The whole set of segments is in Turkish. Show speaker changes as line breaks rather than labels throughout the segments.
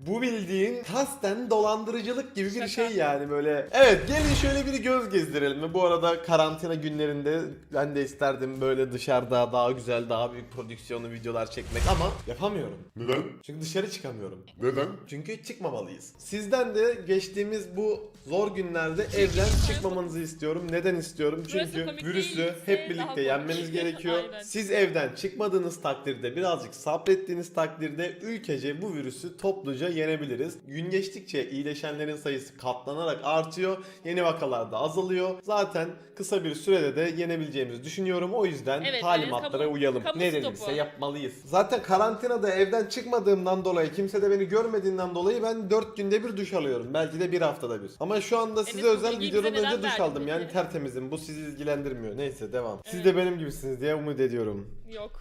Bu bildiğin kasten dolandırıcılık gibi bir şey yani böyle. Evet gelin şöyle bir göz gezdirelim. Ve Bu arada karantina günlerinde ben de isterdim böyle dışarıda daha güzel daha büyük prodüksiyonlu videolar çekmek ama yapamıyorum.
Neden?
Çünkü dışarı çıkamıyorum.
Neden?
Çünkü çıkmamalıyız. Sizden de geçtiğimiz bu zor günlerde evden çıkmamanızı istiyorum. Neden istiyorum?
Burası
Çünkü
komik
virüsü
değilse
hep
daha
birlikte
komik.
yenmeniz gerekiyor.
Aynen.
Siz evden çıkmadığınız takdirde birazcık sabrettiğiniz takdirde ülkece bu virüsü topluca yenebiliriz. Gün geçtikçe iyileşenlerin sayısı katlanarak artıyor. Yeni vakalar da azalıyor. Zaten kısa bir sürede de yenebileceğimizi düşünüyorum. O yüzden
Evet,
talimatlara
kamu-
uyalım.
kamu
ne
stopu.
denirse yapmalıyız. Zaten karantinada evden çıkmadığımdan dolayı kimse de beni görmediğinden dolayı ben 4 günde bir duş alıyorum. Belki de bir haftada bir. Ama şu anda size
Enes,
özel
bilgiyi
videodan önce duş aldım. Yani
peki?
tertemizim. Bu sizi ilgilendirmiyor. Neyse devam. Siz
Evet.
de benim gibisiniz diye umut ediyorum.
Yok.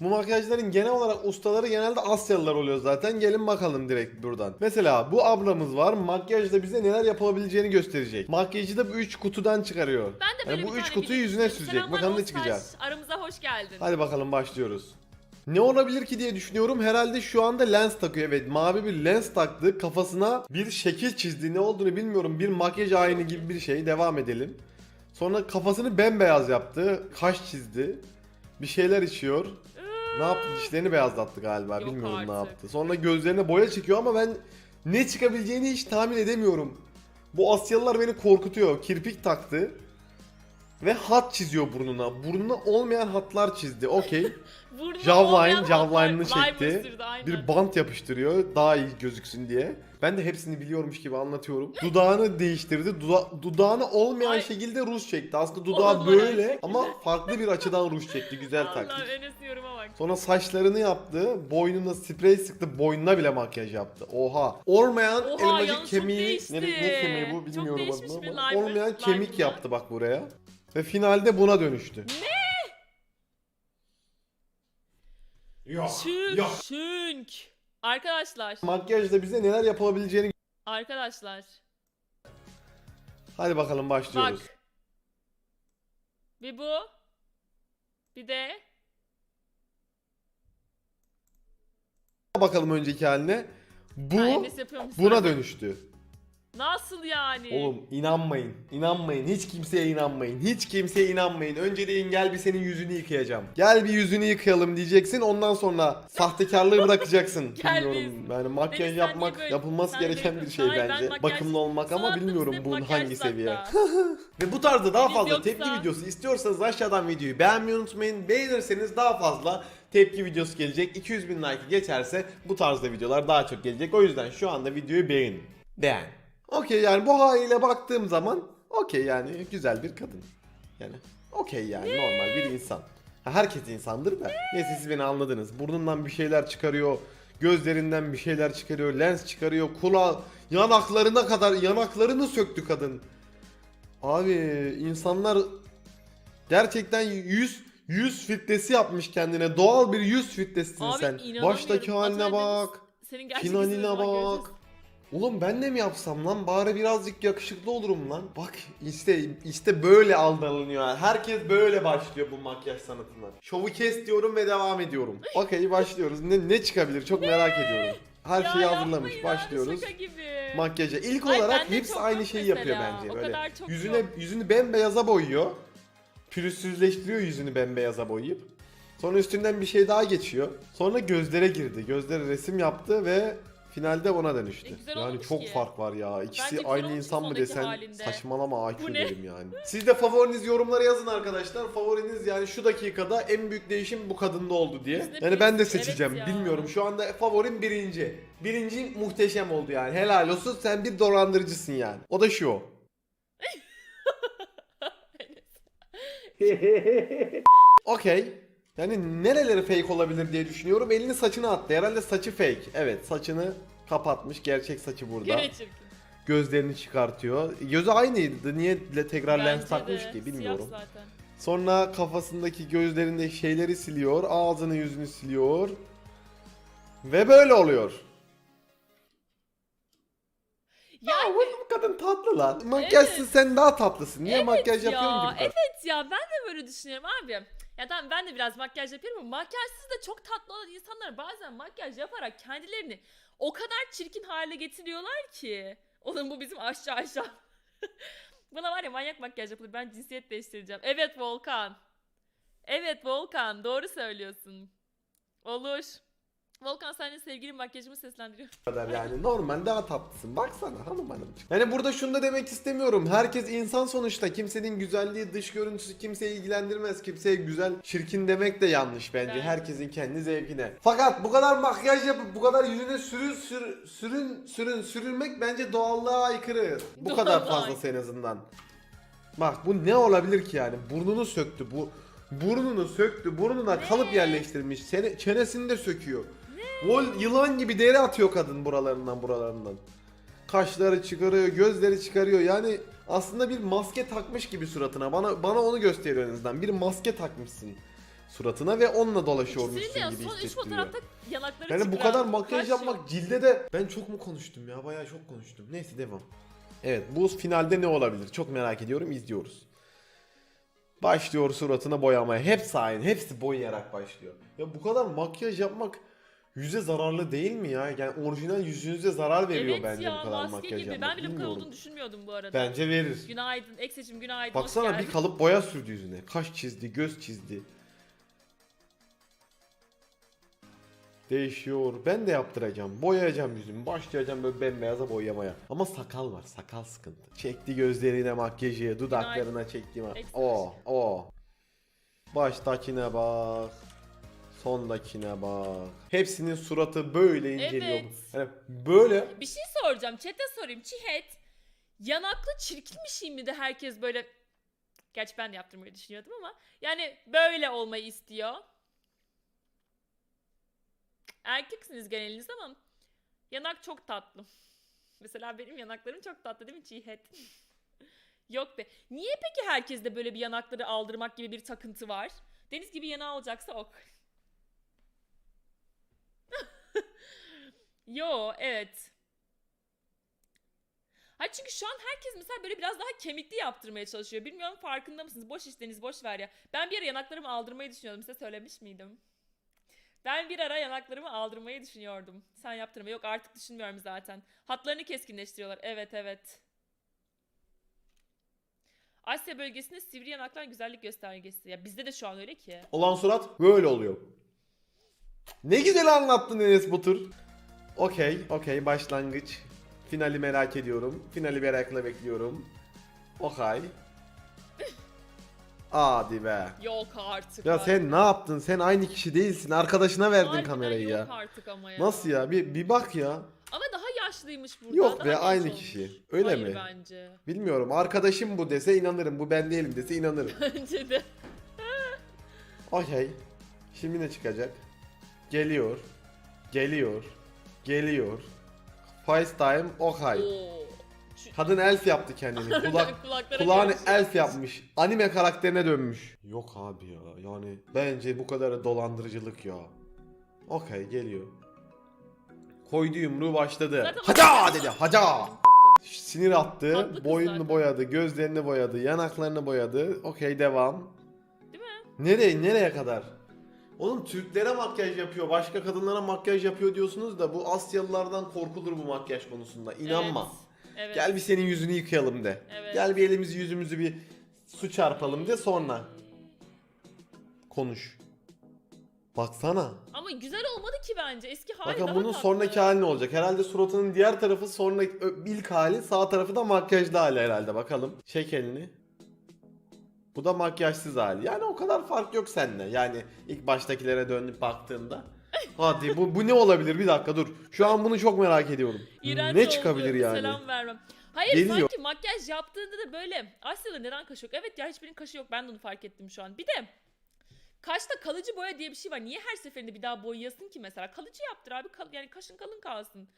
Bu makyajların genel olarak ustaları genelde Asyalılar oluyor zaten. Gelin bakalım direkt buradan. Mesela bu ablamız var. Makyajda bize neler yapılabileceğini gösterecek. Makyajı da bu 3 kutudan çıkarıyor.
Ben de böyle
Yani bu
bir
üç
tane
kutuyu
video
yüzüne
istiyorum.
sürecek.
Selamlar
Bakalım ne çıkacak.
Aramıza hoş geldin.
Hadi bakalım başlıyoruz. Ne olabilir ki diye düşünüyorum. Herhalde şu anda lens takıyor. Evet mavi bir lens taktı. Kafasına bir şekil çizdi. Ne olduğunu bilmiyorum. Bir makyaj ayini gibi bir şey. Devam edelim. Sonra kafasını bembeyaz yaptı. Kaş çizdi. Bir şeyler içiyor. Ne yaptı? Dişlerini beyazlattı galiba.
Yok
Bilmiyorum ne
artık.
yaptı. Sonra gözlerine boya çekiyor ama ben ne çıkabileceğini hiç tahmin edemiyorum. Bu Asyalılar beni korkutuyor. Kirpik taktı. Ve hat çiziyor burnuna. Burnuna olmayan hatlar çizdi. Okey.
Burnuna
Jawline, jawline'ını çekti. Bir bant yapıştırıyor daha iyi gözüksün diye. Ben de hepsini biliyormuş gibi anlatıyorum. Dudağını değiştirdi. Duda- dudağını olmayan
Ay.
şekilde ruj çekti. Aslında dudağı
Olmayan
böyle
şekilde.
ama farklı bir açıdan ruj çekti. Güzel taktik.
Enes yoruma bak.
Sonra saçlarını yaptı. Boynuna sprey sıktı. Boynuna bile makyaj yaptı. Oha. Olmayan
Oha,
elmacık
yalnız çok
kemiği.
değişti.
Ne, ne kemiği bu
Çok
bilmiyorum
değişmiş
adını
bir
ama. Olmayan kemik
bunlar.
yaptı bak buraya. Ve finalde buna dönüştü.
Yok.
Şünk,
Yok.
şünk. Arkadaşlar,
Makyajda bize neler yapılabileceğini
arkadaşlar.
Hadi bakalım başlıyoruz.
Bak. Bir bu. Bir de
Bakalım önceki haline. Bu buna dönüştü.
Nasıl yani?
Oğlum inanmayın. inanmayın. Hiç kimseye inanmayın. Hiç kimseye inanmayın. Önce deyin gel bir senin yüzünü yıkayacağım. Gel bir yüzünü yıkayalım diyeceksin. Ondan sonra sahtekarlığı bırakacaksın.
Gel
bilmiyorum. Yani makyaj
Deniz, sen
yapmak
niye böyle-
yapılması
sen
gereken
böyle-
bir şey
Hayır, ben
bence.
makyaj-
Bakımlı olmak ama bilmiyorum
size
bunun
makyaj
hangi seviye. Ve bu tarzda daha fazla
yoksa-
tepki videosu istiyorsanız aşağıdan videoyu beğenmeyi unutmayın. Beğenirseniz daha fazla tepki videosu gelecek. 200 bin like geçerse bu tarzda videolar daha çok gelecek. O yüzden şu anda videoyu beğenin. Beğen. Okey yani bu haliyle baktığım zaman okey yani güzel bir kadın. Yani okey yani normal bir insan. Ha, herkes insandır da. Neyse siz beni anladınız. Burnundan bir şeyler çıkarıyor. Gözlerinden bir şeyler çıkarıyor. Lens çıkarıyor. Kulağı yanaklarına kadar yanaklarını söktü kadın. Abi insanlar gerçekten yüz yüz filtresi yapmış kendine. Doğal bir yüz filtresin
Abi
sen.
inanamıyorum.
Baştaki haline
Atatürk
bak.
Senin gerçekten
Finaline
makyajın.
bak. Oğlum ben de mi yapsam lan? Bari birazcık yakışıklı olurum lan. Bak işte işte böyle aldanılıyor. Herkes böyle başlıyor bu makyaj sanatına. Şovu kes diyorum ve devam ediyorum. Okey başlıyoruz. Ne, ne çıkabilir çok merak ediyorum. Her şeyi hazırlamış. Başlıyoruz.
Şaka gibi.
Makyaja. İlk
Ay,
olarak
bende
hepsi
çok
aynı
yok
şeyi
mesela.
yapıyor bence.
O
Böyle
kadar çok
yüzüne
yok.
yüzünü bembeyaza boyuyor. Pürüzsüzleştiriyor yüzünü bembeyaza boyayıp. Sonra üstünden bir şey daha geçiyor. Sonra gözlere girdi. Gözlere resim yaptı ve finalde ona dönüştü.
E, güzel
yani
olmuş
çok
ki.
fark var ya. İkisi
Bence güzel
aynı
olmuş
insan mı
sondaki
desen
halinde.
saçmalama
Bu
IQ
ne?
derim yani. Siz de favoriniz yorumlara yazın arkadaşlar. Favoriniz yani şu dakikada en büyük değişim bu kadında oldu diye.
Biz de
Yani ben de
biz- evet
seçeceğim.
ya.
Bilmiyorum. Şu anda favorim birinci. Birinci muhteşem oldu yani. Helal olsun sen bir dolandırıcısın yani. O da şu. Okey. Yani nereleri fake olabilir diye düşünüyorum. Elini saçına attı. Herhalde saçı fake. Evet saçını kapatmış. Gerçek saçı burada.
Çirkin.
Gözlerini çıkartıyor. Gözü aynıydı. Niye tekrar lens
Bence
takmış
de.
ki bilmiyorum.
Siyah zaten.
Sonra kafasındaki gözlerinde şeyleri siliyor. Ağzını yüzünü siliyor. Ve böyle oluyor. Tatlı lan. Makyajsız
Evet.
sen daha tatlısın. Niye
Evet
makyaj
ya,
yapıyorsun kadar?
Evet ya ben de böyle düşünüyorum abi. Ya tamam ben de biraz makyaj yapıyorum ama makyajsız da çok tatlı olan insanlar bazen makyaj yaparak kendilerini o kadar çirkin hale getiriyorlar ki. Oğlum bu bizim aşağı aşağı. Bana var ya manyak makyaj yapılır ben cinsiyet değiştireceğim. Evet Volkan. Evet Volkan doğru söylüyorsun. Olur. Volkan senin sevgili makyajımı seslendiriyor.
kadar yani normal daha tatlısın. Baksana hanım hanımcık. Yani burada şunu da demek istemiyorum. Herkes insan sonuçta. Kimsenin güzelliği, dış görüntüsü kimseyi ilgilendirmez. Kimseye güzel, çirkin demek de yanlış bence.
Bence.
Herkesin kendi zevkine. Fakat bu kadar makyaj yapıp bu kadar yüzüne sürün sür, sürün sürün sürülmek bence doğallığa aykırı. Bu kadar
Doğallığa
fazlası en azından. Bak bu ne olabilir ki yani? Burnunu söktü bu. Burnunu söktü. Burnuna kalıp yerleştirmiş. Sene, çenesini de söküyor. O yılan gibi deri atıyor kadın buralarından buralarından. Kaşları çıkarıyor, gözleri çıkarıyor. Yani aslında bir maske takmış gibi suratına. Bana bana onu gösteriyor en azından. Bir maske takmışsın suratına ve onunla dolaşıyormuşsun gibi
son üç
hissettiriyor.
fotoğrafta yanakları
Yani bu kadar makyaj
Kaş
yapmak cilde de ben çok mu konuştum ya bayağı çok konuştum. Neyse devam. Evet bu finalde ne olabilir çok merak ediyorum izliyoruz. Başlıyor suratına boyamaya. Hepsi aynı. Hepsi boyayarak başlıyor. Ya bu kadar makyaj yapmak yüze zararlı değil mi ya? Yani orijinal yüzünüze zarar veriyor
evet
bence
ya
bu kadar
maske
makyaj
gibi.
yapmak.
Ben bile bu kadar
Bilmiyorum.
olduğunu düşünmüyordum bu arada.
Bence verir.
Günaydın. Ekseciğim günaydın. hoş
Baksana bir
geldin.
kalıp boya sürdü yüzüne. Kaş çizdi, göz çizdi. Değişiyor. Ben de yaptıracağım. Boyayacağım yüzümü. Başlayacağım böyle bembeyaza boyamaya. Ama sakal var. Sakal sıkıntı. Çekti gözlerine makyajı. Dudaklarına çekti. Ma-
Ekstra
o, o. Baştakine bak. Sondakine bak. Hepsinin suratı böyle inceliyor.
Evet.
Yani böyle
Bir şey soracağım. Chat'e sorayım. Çihet. Yanaklı çirkin bir şey mi de herkes böyle... Gerçi ben de yaptırmayı düşünüyordum ama. Yani böyle olmayı istiyor. Erkeksiniz geneliniz ama yanak çok tatlı. Mesela benim yanaklarım çok tatlı değil mi Çihet? Yok be. Niye peki herkeste böyle bir yanakları aldırmak gibi bir takıntı var? Deniz gibi yanağı olacaksa ok. Yo evet. Hayır çünkü şu an herkes mesela böyle biraz daha kemikli yaptırmaya çalışıyor. Bilmiyorum farkında mısınız? Boş işleriniz boş ver ya. Ben bir ara yanaklarımı aldırmayı düşünüyordum. Size söylemiş miydim? Ben bir ara yanaklarımı aldırmayı düşünüyordum. Sen yaptırma. Yok artık düşünmüyorum zaten. Hatlarını keskinleştiriyorlar. Evet evet. Asya bölgesinde sivri yanaklar güzellik göstergesi. Ya bizde de şu an öyle ki.
olan surat böyle oluyor. Ne güzel anlattın Enes Batur. Okey, okey başlangıç. Finali merak ediyorum. Finali merakla bekliyorum. Okay. Hadi be.
Yok artık.
Ya
abi.
sen ne yaptın? Sen aynı kişi değilsin. Arkadaşına verdin
Harbiden
kamerayı
yok
ya.
artık ama ya.
Nasıl ya? Bir, bir bak ya.
Ama daha yaşlıymış burada.
Yok
daha
be
genç
aynı
olmuş.
kişi. Öyle
Hayır
mi?
bence.
Bilmiyorum. Arkadaşım bu dese inanırım. Bu ben değilim dese inanırım.
Bence de.
Okey. Şimdi ne çıkacak? Geliyor. Geliyor. Geliyor. FaceTime okay.
Oo. Şu-
Kadın elf yaptı kendini. Kulak,
Kulaklara
kulağını
gelmiş.
elf yapmış. Anime karakterine dönmüş. Yok abi ya. Yani bence bu kadar dolandırıcılık ya. Okey geliyor. Koydu yumruğu başladı.
Zaten-
Haca dedi haca. Sinir attı.
Tatlı kız
boynunu
zaten.
boyadı. Gözlerini boyadı. Yanaklarını boyadı. Okey devam.
Değil mi?
Nereye nereye kadar? Oğlum Türklere makyaj yapıyor, başka kadınlara makyaj yapıyor diyorsunuz da bu Asyalılardan korkulur bu makyaj konusunda. İnanma.
Evet. evet.
Gel bir senin yüzünü yıkayalım de.
Evet.
Gel bir elimizi yüzümüzü bir su çarpalım de sonra konuş. Baksana.
Ama güzel olmadı ki bence. Eski hali
Bakın
daha
bunun
tatlı.
sonraki hali ne olacak? Herhalde suratının diğer tarafı sonra ö- ilk hali, sağ tarafı da makyajlı hali herhalde. Bakalım. Çek elini. Bu da makyajsız hali. Yani o kadar fark yok seninle. Yani ilk baştakilere dönüp baktığında. Hadi bu, bu ne olabilir? Bir dakika dur. Şu an bunu çok merak ediyorum.
İğrenç
ne
oldu.
çıkabilir yani?
Selam vermem. Hayır
Geliyor.
sanki makyaj yaptığında da böyle Asya'da neden kaşı yok? Evet ya hiçbirinin kaşı yok. Ben de onu fark ettim şu an. Bir de kaşta kalıcı boya diye bir şey var. Niye her seferinde bir daha boyayasın ki mesela? Kalıcı yaptır abi. Kal- yani kaşın kalın kalsın.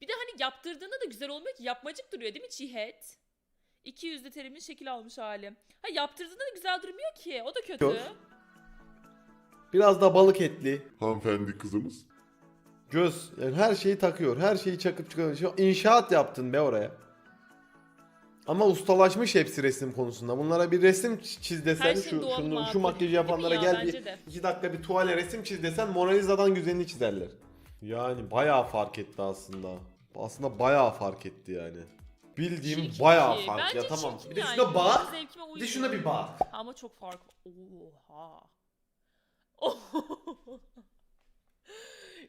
Bir de hani yaptırdığında da güzel olmuyor ki. Yapmacık duruyor değil mi çihet? 200'de terimin şekil almış hali. Ha yaptırdığında da güzel durmuyor ki. O da kötü.
Yok. Biraz da balık etli.
Hanımefendi kızımız.
Göz. Yani her şeyi takıyor. Her şeyi çakıp çıkarıyor. İnşaat yaptın be oraya. Ama ustalaşmış hepsi resim konusunda. Bunlara bir resim çiz desen
şeyin
şu, şunu, şu makyajı yapanlara
ya?
gel bir
de.
iki dakika bir tuvale resim çiz desen Mona Lisa'dan güzelini çizerler. Yani bayağı fark etti aslında. Aslında bayağı fark etti yani. Bildiğim
Çirkin
bayağı
ki.
fark
Bence
ya tamam.
çirkin
Bir de
yani.
şuna bak.
Benim zevkime
Bir de şuna bir bak.
Ama çok fark. Oha.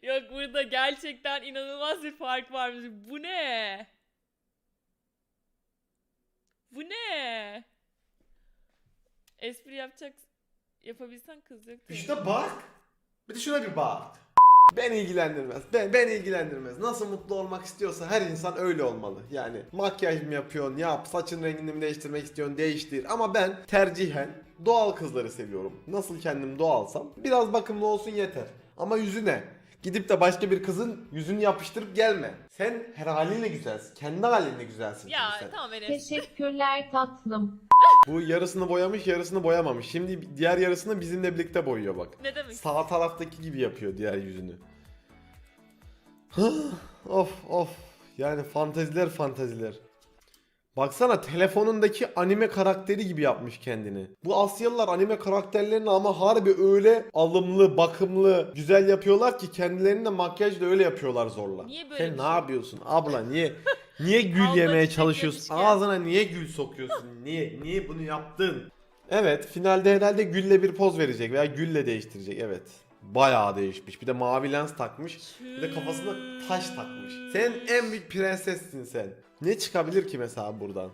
Yok burada gerçekten inanılmaz bir fark varmış. Bu ne? Bu ne? Espri yapacak yapabilsen kız yok.
Bir
tabii.
şuna bak. Bir de şuna bir bak. Ben ilgilendirmez. Ben, ben ilgilendirmez. Nasıl mutlu olmak istiyorsa her insan öyle olmalı. Yani makyaj mı yapıyorsun, yap, saçın rengini mi değiştirmek istiyorsun, değiştir. Ama ben tercihen doğal kızları seviyorum. Nasıl kendim doğalsam biraz bakımlı olsun yeter. Ama yüzüne gidip de başka bir kızın yüzünü yapıştırıp gelme. Sen her haliyle güzelsin. Kendi halinle güzelsin
Ya
çünkü sen.
tamam Enes.
Teşekkürler tatlım.
Bu yarısını boyamış, yarısını boyamamış. Şimdi diğer yarısını bizimle birlikte boyuyor bak.
Ne demek?
Sağ taraftaki gibi yapıyor diğer yüzünü. of of. Yani fanteziler fanteziler. Baksana telefonundaki anime karakteri gibi yapmış kendini. Bu Asyalılar anime karakterlerini ama harbi öyle alımlı, bakımlı, güzel yapıyorlar ki kendilerini de makyajla öyle yapıyorlar zorla.
Niye böyle
Sen
bir
ne
şey?
yapıyorsun abla niye niye gül
Abla
yemeye
çiçek
çalışıyorsun?
yemişken.
Ağzına niye gül sokuyorsun? Niye niye bunu yaptın? Evet finalde herhalde gülle bir poz verecek veya gülle değiştirecek evet. Bayağı değişmiş. Bir de mavi lens takmış. Bir de kafasına taş takmış. Sen en büyük prensessin sen. Ne çıkabilir ki mesela buradan?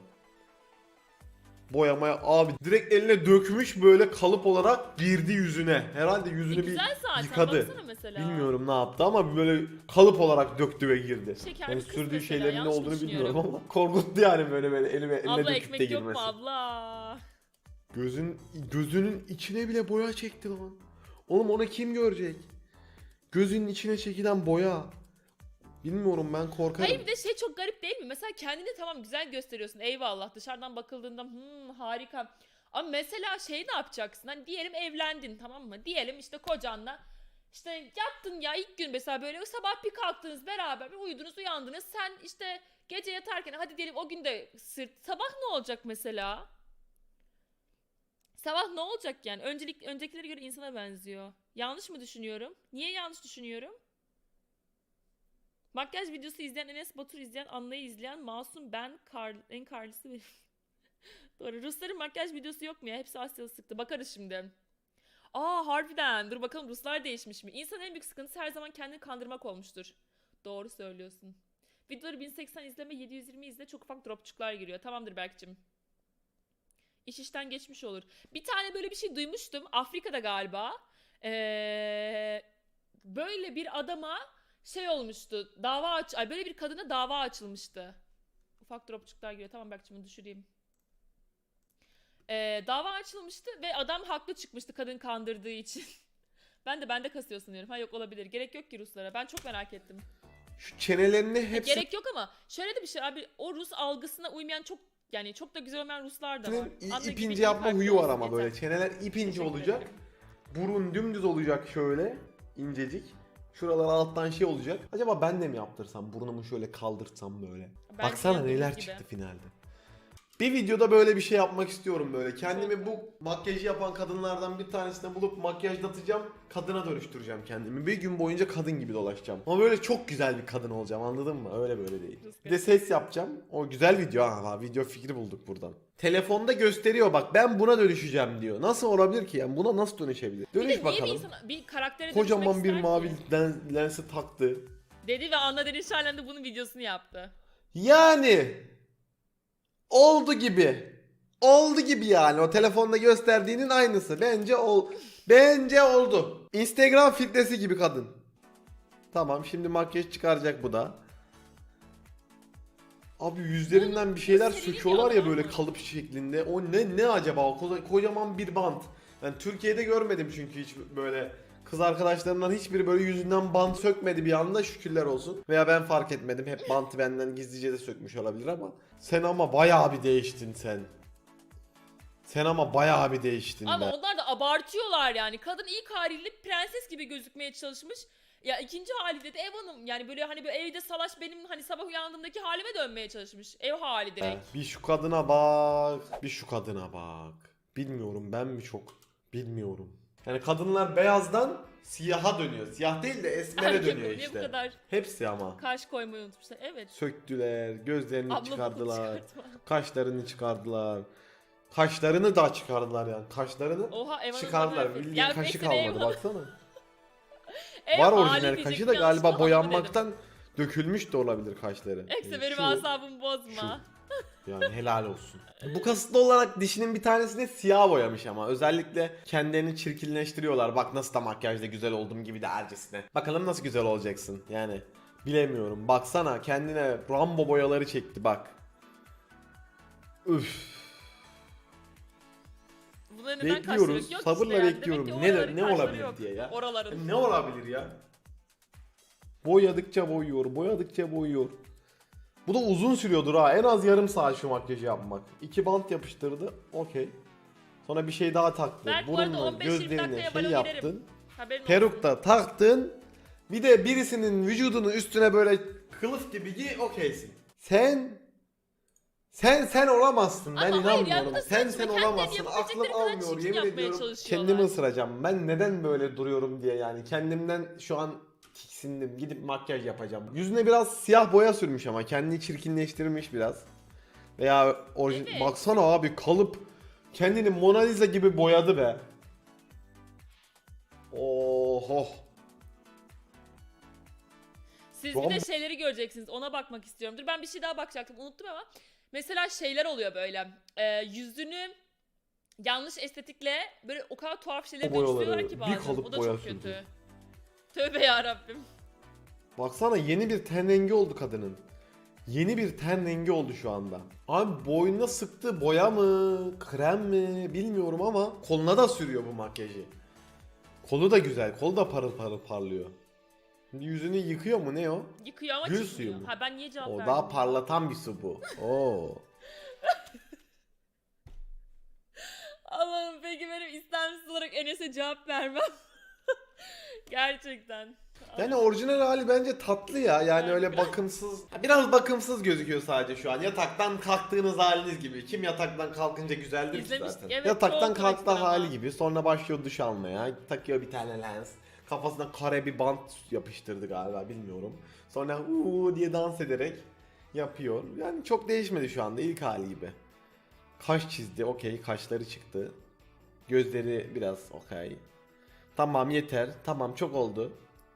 Boyamaya abi direkt eline dökmüş böyle kalıp olarak girdi yüzüne. Herhalde
E,
yüzünü bir
güzel zaten
yıkadı.
baksana mesela.
bilmiyorum ne yaptı ama böyle kalıp olarak döktü ve girdi.
Şekerli
Yani
kız
sürdüğü
mesela,
şeylerin ne
yanlış
olduğunu bilmiyorum
düşünüyorum?
ama korkuttu yani böyle böyle elime eline
Abla
döküp de
ekmek yok mu abla?
Gözün gözünün içine bile boya çekti lan. Oğlum onu kim görecek? Gözünün içine çekilen boya. Bilmiyorum ben korkarım.
Hayır bir de şey çok garip değil mi? Mesela kendini tamam güzel gösteriyorsun. Eyvallah dışarıdan bakıldığında hmm, harika. Ama mesela şey ne yapacaksın? Hani diyelim evlendin tamam mı? Diyelim işte kocanla işte yattın ya ilk gün mesela böyle sabah bir kalktınız beraber bir uyudunuz uyandınız. Sen işte gece yatarken hadi diyelim o gün de sırt sabah ne olacak mesela? Sabah ne olacak yani? Öncelik öncekilere göre insana benziyor. Yanlış mı düşünüyorum? Niye yanlış düşünüyorum? Makyaj videosu izleyen Enes Batur izleyen Anlay'ı izleyen Masum ben Kar en karlısı benim. Doğru. Rusların makyaj videosu yok mu ya? Hepsi Asyalı sıktı. Bakarız şimdi. Aa harbiden. Dur bakalım Ruslar değişmiş mi? İnsanın en büyük sıkıntısı her zaman kendini kandırmak olmuştur. Doğru söylüyorsun. Videoları 1080 izleme 720 izle çok ufak dropçuklar giriyor. Tamamdır Berk'cim. İş işten geçmiş olur. Bir tane böyle bir şey duymuştum. Afrika'da galiba. Ee, böyle bir adama şey olmuştu. Dava aç ay böyle bir kadına dava açılmıştı. Ufak dropçuklar giriyor. Tamam Berk'cim bunu düşüreyim. Ee, dava açılmıştı ve adam haklı çıkmıştı kadın kandırdığı için. ben de bende kasıyor sanıyorum. Ha yok olabilir. Gerek yok ki Ruslara. Ben çok merak ettim.
Şu çenelerini hepsi
Gerek yok ama şöyle de bir şey abi o Rus algısına uymayan çok yani çok da güzel olmayan Ruslar da var.
ip
gibi
ince yapma huyu var ama
yeter.
böyle. Çeneler ip ince olacak. Burun dümdüz olacak şöyle. incecik. Şuralar alttan şey olacak. Acaba ben de mi yaptırsam? Burnumu şöyle kaldırsam böyle.
Belki
Baksana neler
gibi.
çıktı finalde. Bir videoda böyle bir şey yapmak istiyorum böyle. Kendimi bu makyajı yapan kadınlardan bir tanesine bulup makyajlatacağım. Kadına dönüştüreceğim kendimi. Bir gün boyunca kadın gibi dolaşacağım. Ama böyle çok güzel bir kadın olacağım anladın mı? Öyle böyle değil. Bir de ses yapacağım. O güzel video ha. Video fikri bulduk buradan. Telefonda gösteriyor bak ben buna dönüşeceğim diyor. Nasıl olabilir ki yani buna nasıl dönüşebilir?
Bir de
Dönüş
bir
bakalım.
insan bir karaktere
Kocaman
dönüşmek
bir
ister
mavi
ki?
lensi taktı.
Dedi ve Anna Deniz Şenlen de bunun videosunu yaptı.
Yani oldu gibi. Oldu gibi yani. O telefonda gösterdiğinin aynısı. Bence ol bence oldu. Instagram filtresi gibi kadın. Tamam şimdi makyaj çıkaracak bu da. Abi yüzlerinden bir şeyler söküyorlar ya böyle kalıp şeklinde. O ne ne acaba? O koca- kocaman bir bant. Ben Türkiye'de görmedim çünkü hiç böyle kız arkadaşlarımdan hiçbiri böyle yüzünden bant sökmedi bir anda şükürler olsun. Veya ben fark etmedim. Hep bantı benden gizlice de sökmüş olabilir ama. Sen ama bayağı bir değiştin sen. Sen ama bayağı bir değiştin
Ama
be.
onlar da abartıyorlar yani. Kadın ilk haliyle prenses gibi gözükmeye çalışmış. Ya ikinci hali de ev hanım yani böyle hani böyle evde salaş benim hani sabah uyandığımdaki halime dönmeye çalışmış. Ev hali direkt.
Bir şu kadına bak. Bir şu kadına bak. Bilmiyorum ben mi çok bilmiyorum. Yani kadınlar beyazdan siyaha dönüyor. Siyah değil de esmere dönüyor
niye bu
işte.
kadar
Hepsi ama.
kaş koymayı unutmuşlar. Evet.
Söktüler, gözlerini
Abla
çıkardılar,
çıkartma.
kaşlarını çıkardılar. Kaşlarını da çıkardılar yani. Kaşlarını
Oha ev hanımı
çıkardılar. Bildiğin kaşı kalmadı baksana.
ev
Var orijinal kaşı da galiba boyanmaktan dökülmüş de olabilir kaşları.
Ekse benim
şu-
asabımı bozma.
Yani helal olsun. Bu kasıtlı olarak dişinin bir tanesini siyah boyamış ama özellikle kendilerini çirkinleştiriyorlar. Bak nasıl da makyajda güzel oldum gibi de ercesine. Bakalım nasıl güzel olacaksın yani. Bilemiyorum. Baksana kendine Rambo boyaları çekti bak. Üf.
Bunların
Bekliyoruz.
yok?
Sabırla
işte yani.
bekliyorum.
Demek ki
Ne
oraların
ne olabilir
yok.
diye ya.
Oraların.
Ne olabilir ya? Boyadıkça boyuyor, boyadıkça boyuyor. Bu da uzun sürüyordur ha. En az yarım saat şu makyajı yapmak. İki bant yapıştırdı. Okey. Sonra bir şey daha taktı.
Berk bu arada
Burunla
15-20
gözlerine şey yaptın. Peruk da taktın. Bir de birisinin vücudunu üstüne böyle kılıf gibi giy okeysin. Sen sen sen olamazsın. Ben
Ama hayır
inanmıyorum.
da
sen sen olamazsın. Aklım almıyor. Yemin ediyorum kendimi ısıracağım. Ben neden böyle duruyorum diye yani. Kendimden şu an tiksindim. Gidip makyaj yapacağım. Yüzüne biraz siyah boya sürmüş ama kendini çirkinleştirmiş biraz. Veya orijin
Evet.
baksana abi kalıp kendini Mona Lisa gibi boyadı be. Oho.
Siz bir de şeyleri göreceksiniz. Ona bakmak istiyorum. Dur ben bir şey daha bakacaktım. Unuttum ama. Mesela şeyler oluyor böyle. E, yüzünü yanlış estetikle böyle o kadar tuhaf şeyler
O boyaları,
dönüştürüyorlar ki
bir
bazen.
kalıp
O da
boya
çok
sürdü.
Tövbe yarabbim.
Baksana yeni bir ten rengi oldu kadının. Yeni bir ten rengi oldu şu anda. Abi boynuna sıktığı boya mı, krem mi bilmiyorum ama koluna da sürüyor bu makyajı. Kolu da güzel, kolu da parıl parıl parlıyor. Şimdi yüzünü yıkıyor mu ne o?
Yıkıyor ama
Gül
çıkmıyor.
suyu mu?
Ha ben niye cevap
O
verdim?
daha parlatan bir su bu. Oo.
Allah'ım peki benim istemsiz olarak Enes'e cevap vermem. Gerçekten.
Yani orijinal hali bence tatlı ya. Yani öyle bakımsız. Biraz bakımsız gözüküyor sadece şu an. Yataktan kalktığınız haliniz gibi. Kim yataktan kalkınca güzeldir ki
İzlemiştik,
zaten.
evet,
Yataktan kalktı
ekstra
hali gibi. Sonra başlıyor duş almaya. Takıyor bir tane lens. Kafasına kare bir bant yapıştırdı galiba bilmiyorum. Sonra uuu diye dans ederek yapıyor. Yani çok değişmedi şu anda ilk hali gibi. Kaş çizdi okey kaşları çıktı. Gözleri biraz okey. Tamam yeter. Tamam çok oldu.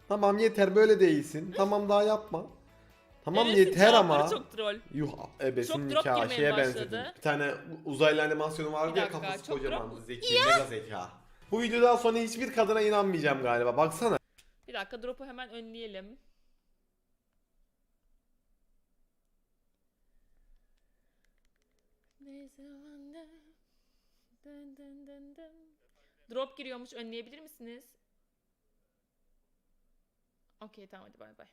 Tamam yeter böyle değilsin. Tamam daha yapma. Tamam
Enes'in
yeter
cevapları
ama.
çok troll.
Yuh ebesin
Çok drop
nikahı
girmeye
şeye
başladı.
benzedim. Bir tane uzaylı animasyonu vardı
Bir
ya
dakika,
kafası
çok drop
kocaman
mu?
zeki mega zeka. Bu videodan sonra hiçbir kadına inanmayacağım galiba. Baksana.
Bir dakika drop'u hemen önleyelim. Ne zamanda dın dın dın dın. Drop giriyormuş önleyebilir misiniz? Okey tamam hadi bay bay.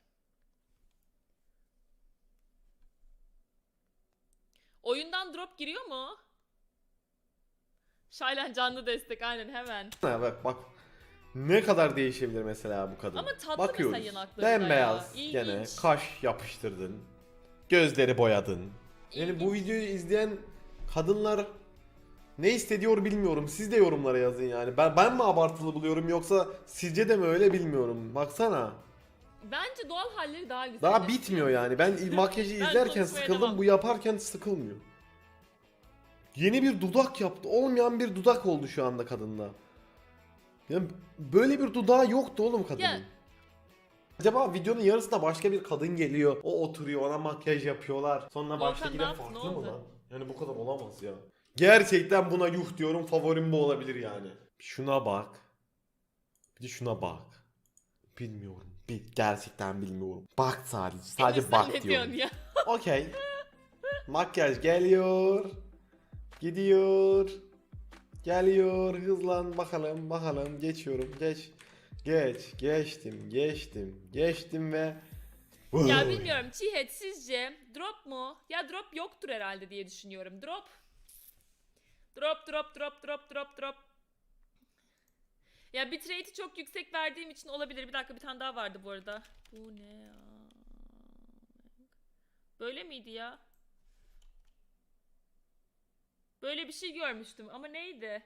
Oyundan drop giriyor mu? Şaylan canlı destek aynen hemen.
Ha, bak bak. Ne kadar değişebilir mesela bu kadın.
Ama tatlı
Bakıyoruz.
mesela ya.
Bembeyaz
İlginç.
gene kaş yapıştırdın. Gözleri boyadın. Yani bu videoyu izleyen kadınlar ne istediyor bilmiyorum. Siz de yorumlara yazın yani. Ben ben mi abartılı buluyorum yoksa sizce de mi öyle bilmiyorum. Baksana.
Bence doğal halleri daha güzel.
Daha bitmiyor yani. Ben makyajı
Ben
izlerken
konuşmaya
sıkıldım.
devam.
Bu yaparken sıkılmıyor. Yeni bir dudak yaptı. Olmayan bir dudak oldu şu anda kadında. Yani böyle bir dudağı yoktu oğlum kadının.
Ya-
Acaba videonun yarısında başka bir kadın geliyor. O oturuyor ona makyaj yapıyorlar. Sonra
Volkan
baştaki
ne
de
yaptı, ne
farklı mı
oldu?
lan? Yani bu kadar olamaz ya. Gerçekten buna yuh diyorum. Favorim bu olabilir yani. Şuna bak. Bir de şuna bak. Bilmiyorum. Bir, gerçekten bilmiyorum. Bak sadece. Sadece bak diyorum.
ya?
Okey. Makyaj geliyor. Gidiyor. Geliyor. Hızlan bakalım bakalım. Geçiyorum. Geç. Geç. Geçtim. Geçtim. Geçtim ve
ya bilmiyorum Çiğhet sizce drop mu? Ya drop yoktur herhalde diye düşünüyorum. Drop. Drop drop drop drop drop drop. Ya bitrate'i çok yüksek verdiğim için olabilir. Bir dakika bir tane daha vardı bu arada. Bu ne ya? Böyle miydi ya? Böyle bir şey görmüştüm ama neydi?